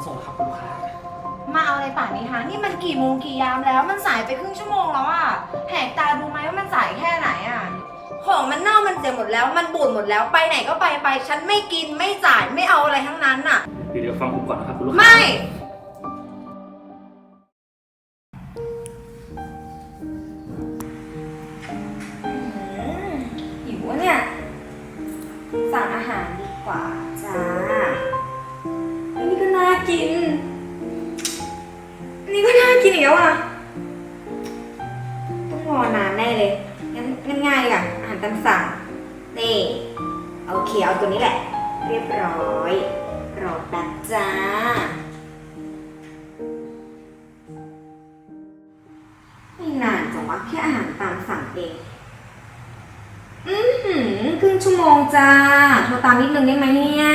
มาส่งแล้วครับคุณลูกค้า มาเอาอะไรป่านนี้ฮะนี่มันกี่โมงกี่ยามแล้ว มันสายไปครึ่งชั่วโมงแล้วอะแหกตาดูไหมว่ามันสายแค่ไหนอะของมันเน่ามันเสียหมดแล้ว มันบูดหมดแล้วไปไหนก็ไปไป ฉันไม่กินไม่จ่ายไม่เอาอะไรทั้งนั้นน่ะ เดี๋ยวเดี๋ยวฟังผมก่อนนะครับคุณลูกค้า ไม่หิวอะเนี่ย สั่งอาหารดีกว่าจ้าอันนี้ ก็น่ากินอันนี้ก็น่ากินอีกแล้วอะ ต้องรอนานแน่เลย งั้นง่ายดีกว่าอาหารตามสั่ง นี่ โอเคเอาตัวนี้แหละ เรียบร้อย รอแป๊บจ้า ไม่นานจังวะแค่อาหารตามสั่งเอง อือหือครึ่งชั่วโมงจ้า โทรตามนิดนึงได้ไหมเนี่ย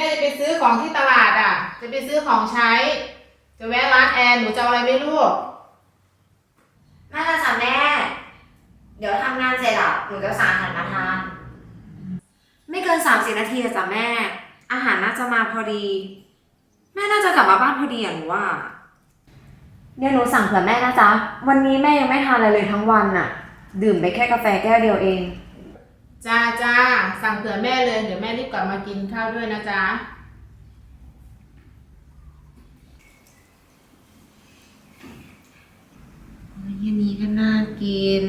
ม่จะไปซื้อของที่ตลาดอะ จะไปซื้อของใช้ จะแวะร้านแอนหนูจะเอาอะไรไม่รู้แม่นะจ๊ะแม่ เดี๋ยวทำงานเสร็จอะหนูจะสั่งอาหารมาทาน ไม่เกินสามสิบนาทีอะจ้ะแม่ อาหารน่าจะมาพอดี แม่น่าจะกลับมาบ้านพอดีอะหนูว่า เดี๋ยวหนูสั่งเผื่อแม่นะจ๊ะ วันนี้แม่ยังไม่ทานอะไรเลยทั้งวันน่ะ ดื่มไปแค่กาแฟแก้วเดียวเอง จ้าจ้าสั่งเผื่อแม่เลย เดี๋ยวแม่รีบกลับมากินข้าวด้วยนะจ๊ะอันนี้ก็น่ากิน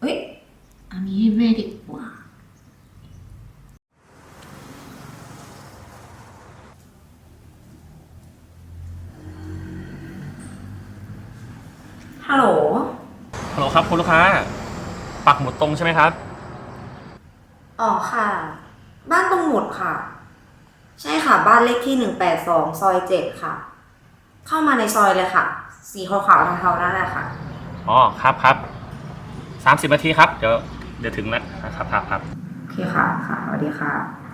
เอ้ย อันนี้ให้แม่ดีกว่า ฮัลโหล ฮัลโหลครับคุณลูกค้า ปักหมุดตรงใช่ไหมครับ อ๋อค่ะ บ้านตรงหมุดค่ะ ใช่ค่ะ บ้านเลขที่หนึ่งแปดสองซอยเจ็ดค่ะ เข้ามาในซอยเลยค่ะ สีขาวๆเทาๆนั่นแหละค่ะ อ๋อครับครับสามสิบนาทีครับ เดี๋ยวเดี๋ยวถึงแล้วนะครับครับครับ โอเคค่ะ ค่ะสวัสดีค่ะ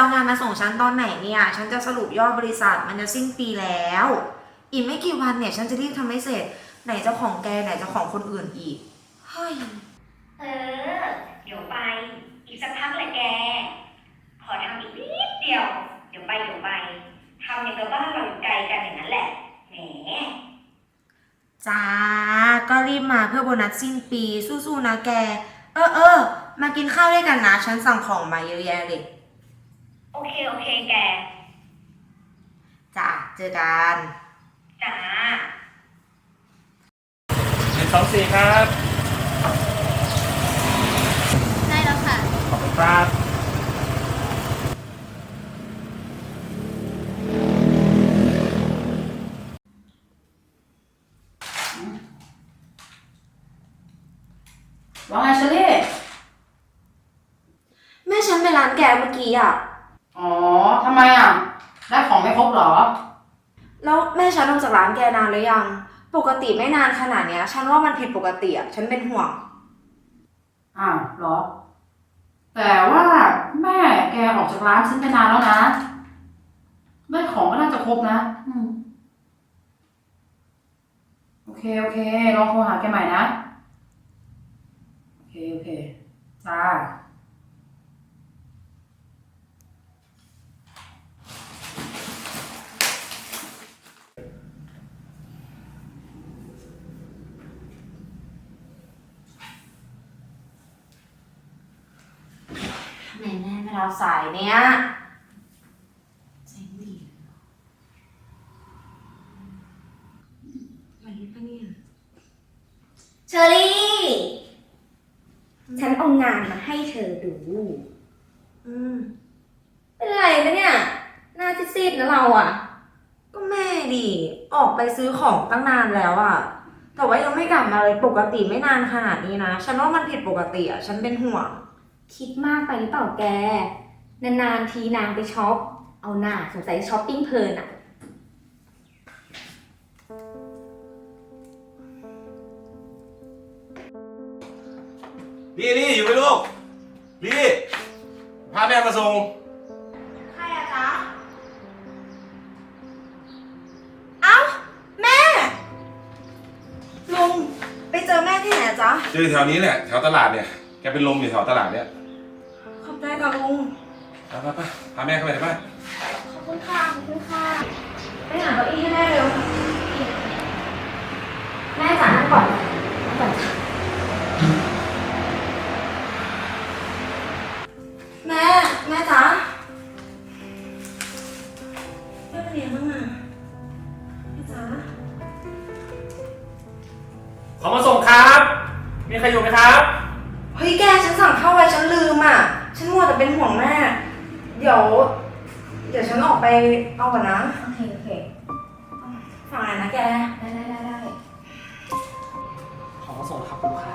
เอางานมาส่งฉันตอนไหนเนี่ย ฉันจะสรุปยอดบริษัทมันจะสิ้นปีแล้ว อีกไม่กี่วันเนี่ย ฉันจะรีบทำให้เสร็จ ไหนจะของแกไหนจะของคนอื่นอีก เฮ้ย เออ เดี๋ยวไป อีกสักพักแหละแก ขอทำอีกนิดเดียว เดี๋ยวไปเดี๋ยวไปทำอย่างกับบ้านเราอยู่ไกลกันอย่างนั้นแหละ แหม จ้า ก็รีบมาเพื่อโบนัสสิ้นปีสู้ๆนะแก เออเออ มากินข้าวด้วยกันนะ ฉันสั่งของมาเยอะแยะเลย โอเค โอเค แกจ้าเจอกันจ้าหนึ่งสองสี่ครับ ได้แล้วค่ะ ขอบคุณครับ ว่าไงเชอรี่ แม่ฉันไปร้านแกเมื่อกี้อะอ๋อทำไมอะ ได้ของไม่ครบเหรอ แล้วแม่ฉันออกจากร้านแกนานหรือยัง ปกติไม่นานขนาดเนี้ย ฉันว่ามันผิดปกติอะฉันเป็นห่วง อ้าวเหรอ แต่ว่าแม่แกออกจากร้านฉันไปนานแล้วนะ ได้ของก็น่าจะครบนะ อืม โอเค โอเคลองโทรหาแกใหม่นะ โอเค โอเคจ้า ทำไมแม่ไม่รับสายเนี่ยใจไม่ดีเลยมาลิปะเนี่ยเชอรี่ ฉันเอางานมาให้เธอดู อืมเป็นไรปะเนี่ย หน้าซีดๆนะเราอะ ก็แม่ดิ ออกไปซื้อของตั้งนานแล้วอะ แต่ว่ายังไม่กลับมาเลยปกติไม่นานขนาดนี้นะ ฉันว่ามันผิดปกติอะ ฉันเป็นห่วง คิดมากไปหรือเปล่าแก นานๆทีนางไปช็อป เอาหน้าสงสัยช้อปปิ้งเพลินอะลี่ลี่อยู่ไหมลูกลี่พาแม่มาส่งใครอะจ๊ะ เอ้า แม่ ลุง ไปเจอแม่ที่ไหนอะจ๊ะ เจอแถวนี้แหละแถวตลาดเนี่ยแกเป็นลมอยู่แถวตลาดเนี่ย ขอบใจกับลุงไปไปไปพาแม่เข้าไปในบ้านขอบคุณค่ะ ขอบคุณค่ะไปหาเก้าอี้ให้แม่เร็ว แม่จ๋านั่งก่อนนั่งก่อนจ้ะแม่ แม่จ๋าแม่เป็นยังไงบ้างอะแม่จ๋าขอมาส่งครับ มีใครอยู่ไหมครับ เฮ้ยแกฉันสั่งข้าวไว้ฉันลืมอะ ฉันมัวแต่เป็นห่วงแม่ เดี๋ยว เดี๋ยวฉันออกไปเอาก่อนนะโอเคโอเคฝากหน่อยนะแก ได้ได้ได้ได้ขอมาส่งครับคุณลูกค้า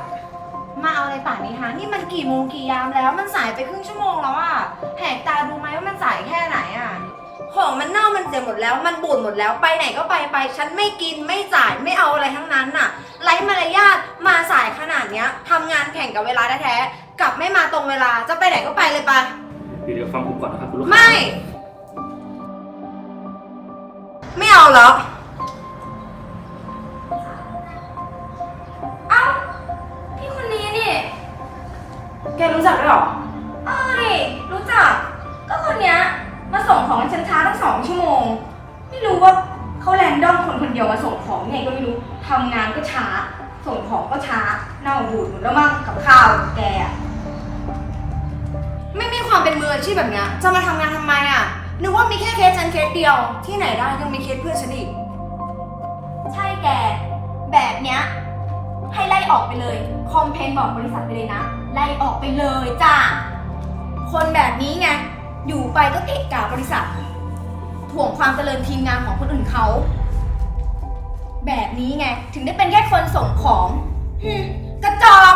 มาเอาอะไรป่านนี้ฮะนี่มันกี่โมงกี่ยามแล้วมันสายไปครึ่งชั่วโมงแล้วอะแหกตาดูไหมว่ามันสายแค่ไหนอะของมันเน่ามันเสียหมดแล้ว มันบูดหมดแล้วไปไหนก็ไปไป ฉันไม่กินไม่จ่ายไม่เอาอะไรทั้งนั้นน่ะไร้มารยาทมาสายขนาดเนี้ยทำงานแข่งกับเวลาแท้ๆ กลับไม่มาตรงเวลาจะไปไหนก็ไปเลยไปเดี๋ยวเดี๋ยวฟังผมก่อนนะครับคุณลูกค้าไม่ ไม่เอาแล้วเอ้าพี่คนนี้นี่ แกรู้จักด้วยเหรอเออดิรู้จัก ก็คนเนี้ย มาส่งของให้ฉันช้าตั้งสองชั่วโมง ไม่รู้ว่าเขาแรนดอมคนคนเดียวมาส่งของไงก็ไม่รู้ทำงานก็ช้า ส่งของก็ช้าเน่าบูดหมดแล้วมั้งกับข้าวแกอะไม่มี ความเป็นมืออาชีพแบบเนี้ยจะมาทำงานทำไมอะ นึกว่ามีแค่เคสฉันเคสเดียว ที่ไหนได้ยังมีเคสเพื่อนฉันอีก ใช่แก แบบเนี้ยให้ไล่ออกไปเลย คอมเพลนบอกบริษัทไปเลยนะ ไล่ออกไปเลยจ้าคนแบบนี้ไง อยู่ไปก็เกะกะบริษัท ถ่วงความเจริญทีมงานของคนอื่นเขา แบบนี้ไง ถึงได้เป็นแค่คนส่งของหึกระจอก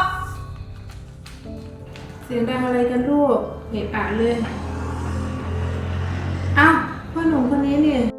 เสียงดังอะไรกันลูก เอะอะเลยอ้าวพ่อหนุ่มคนนี้นี่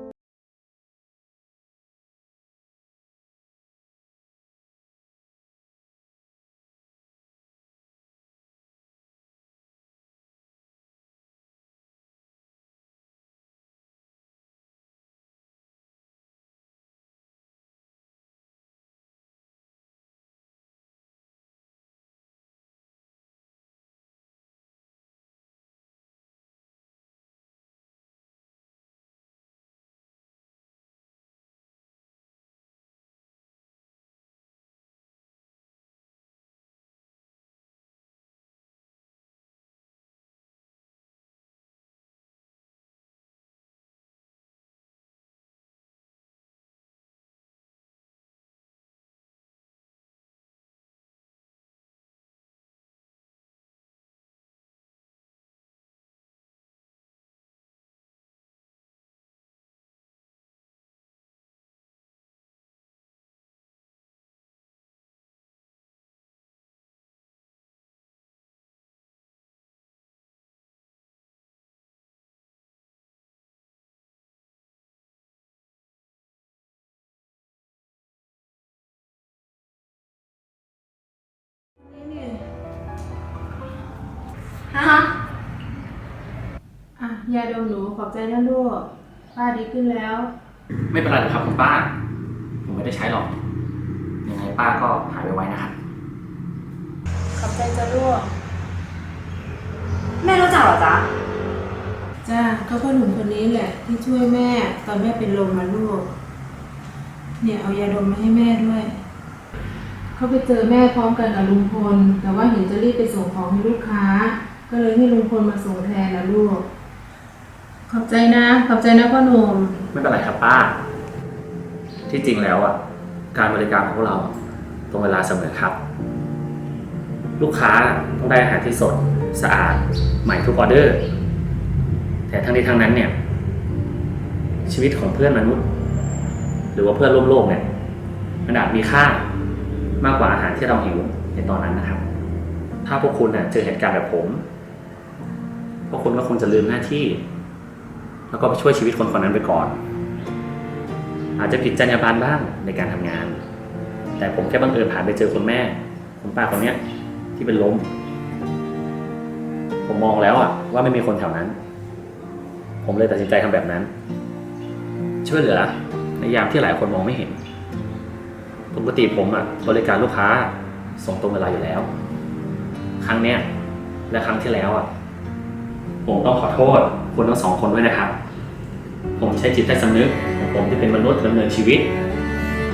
ยาดมหนูขอบใจนะลูกป้าดีขึ้นแล้ว ไม่เป็นไรหรอกครับคุณป้า ผมไม่ได้ใช้หรอก ยังไงป้าก็หายไวๆนะครับ ขอบใจจ้ะลูกแม่รู้จักเหรอจ๊ะ จ้าก็พ่อหนุ่มคนนี้แหละ ที่ช่วยแม่ตอนแม่เป็นลมมาลูก เนี่ยเอายาดมมาให้แม่ด้วย เขาไปเจอแม่พร้อมกันกับลุงพล แต่ว่าเห็นจะรีบไปส่งของให้ลูกค้า ก็เลยให้ลุงพลมาส่งแทนนะลูก ขอบใจนะ ขอบใจนะพ่อหนุ่ม ไม่เป็นไรครับป้า ที่จริงแล้วอะ การบริการของพวกเราตรงเวลาเสมอครับ ลูกค้าต้องได้อาหารที่สดสะอาดใหม่ทุกออเดอร์ แต่ทั้งนี้ทั้งนั้นเนี่ย ชีวิตของเพื่อนมนุษย์ หรือว่าเพื่อนร่วมโลกเนี่ยมันอาจมีค่ามากกว่าอาหารที่เราหิวในตอนนั้นนะครับ ถ้าพวกคุณน่ะเจอเหตุการณ์แบบผม พวกคุณก็คงจะลืมหน้าที่ แล้วก็ไปช่วยชีวิตคนคนนั้นไปก่อน อาจจะผิดจรรยาบรรณบ้างในการทำงาน แต่ผมแค่บังเอิญผ่านไปเจอคุณแม่ คุณป้าคนเนี้ยที่เป็นลมผมมองแล้วอะว่าไม่มีคนแถวนั้น ผมเลยตัดสินใจทำแบบนั้น ช่วยเหลือในยามที่หลายคนมองไม่เห็น ปกติผมอะบริการลูกค้าส่งตรงเวลาอยู่แล้ว ครั้งเนี้ยและครั้งที่แล้วอะ ผมต้องขอโทษคุณทั้งสองคนด้วยนะครับ ผมใช้จิตใต้สำนึกของผมที่เป็นมนุษย์ดำเนินชีวิต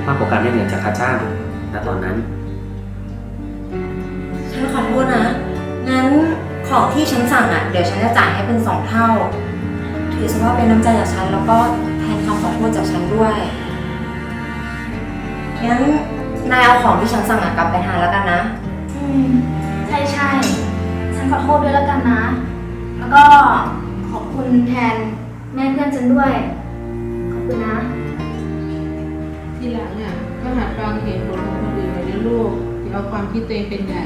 มากกว่าการได้เงินจากค่าจ้างณตอนนั้น ฉันขอโทษนะ งั้นของที่ฉันสั่งอะ เดี๋ยวฉันจะจ่ายให้เป็นสองเท่า ถือซะว่าเป็นน้ำใจจากฉัน แล้วก็แทนคำขอโทษจากฉันด้วย งั้นนายเอาของที่ฉันสั่งอะกลับไปทานแล้วกันนะ อืม ใช่ใช่ ฉันขอโทษด้วยแล้วกันนะแล้ว ก็ขอบคุณแทนแม่เพื่อนฉันด้วย ขอบคุณนะ ทีหลังอะก็หัดฟังเหตุผลของคนอื่นหน่อยนะลูกอย่าเอาความคิดตัวเองเป็นใหญ่